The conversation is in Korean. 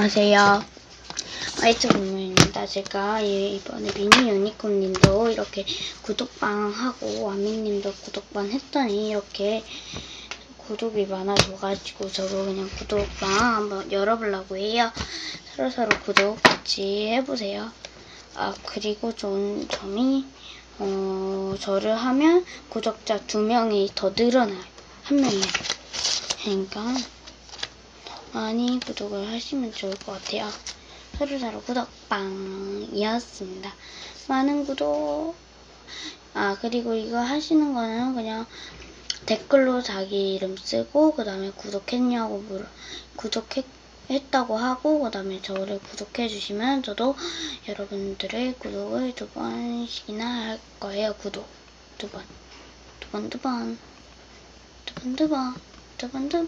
안녕하세요. 화이트부모입니다. 제가 이- 이번에 미니 유니콘님도 이렇게 구독방 하고 와미님도 구독방 했더니 이렇게 구독이 많아져가지고 저도 그냥 구독방 한번 열어보려고 해요. 서로서로 구독 같이 해보세요. 아 그리고 좋은 점이 어, 저를 하면 구독자 두 명이 더 늘어나요. 한 명이요. 그러니까 많이 구독을 하시면 좋을 것 같아요. 서로서로 구독방이었습니다. 많은 구독. 아, 그리고 이거 하시는 거는 그냥 댓글로 자기 이름 쓰고, 그 다음에 구독했냐고 물어, 구독했다고 하고, 그 다음에 저를 구독해 주시면 저도 여러분들의 구독을 두 번씩이나 할 거예요. 구독. 두 번. 두 번, 두 번. 두 번, 두 번. 두 번, 두